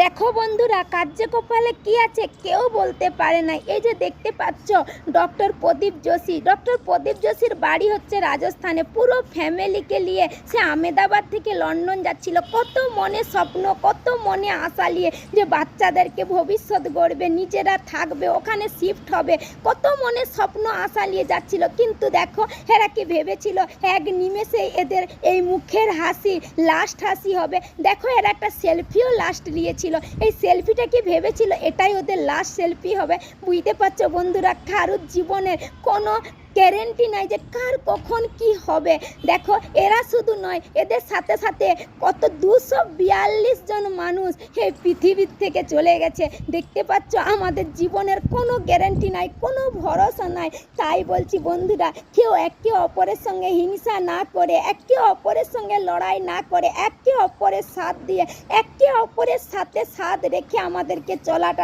দেখো বন্ধুরা কার্য কপালে কি আছে কেউ বলতে পারে না। এই যে দেখতে পাচ্ছ, ডক্টর প্রদীপ যোশী। ডক্টর প্রদীপ যোশীর বাড়ি হচ্ছে রাজস্থানে। পুরো ফ্যামিলিকে নিয়ে সে আমেদাবাদ থেকে লন্ডন যাচ্ছিল। কত মনে স্বপ্ন, কত মনে আশা নিয়ে যে বাচ্চাদেরকে ভবিষ্যৎ গড়বে, নিজেরা থাকবে, ওখানে শিফট হবে। কত মনে স্বপ্ন, আশা নিয়ে যাচ্ছিল। কিন্তু দেখো, এরা কি ভেবেছিল? এক নিমেষে এদের এই মুখের হাসি লাস্ট হাসি হবে। দেখো, এরা একটা সেলফিও লাস্ট নিয়েছিল। এই সেলফিটা কি ভেবেছিল? এটাই ওদের লাস্ট সেলফি হবে। বুঝতে পারছ বন্ধুরা, কারুর জীবনের কোনো গ্যারেন্টি নাই যে কার কখন কি হবে। দেখো, এরা শুধু নয়, এদের সাথে সাথে কত দুশো বিয়াল্লিশ জন মানুষ এই পৃথিবীর থেকে চলে গেছে। দেখতে পাচ্ছ, আমাদের জীবনের কোনো গ্যারেন্টি নাই, কোনো ভরসা নাই। তাই বলছি বন্ধুরা, কেউ একে অপরের সঙ্গে হিংসা না করে, একে অপরের সঙ্গে লড়াই না করে, একে অপরের সাথ দিয়ে, একে অপরের সাথে সাথ রেখে আমাদেরকে চলাটা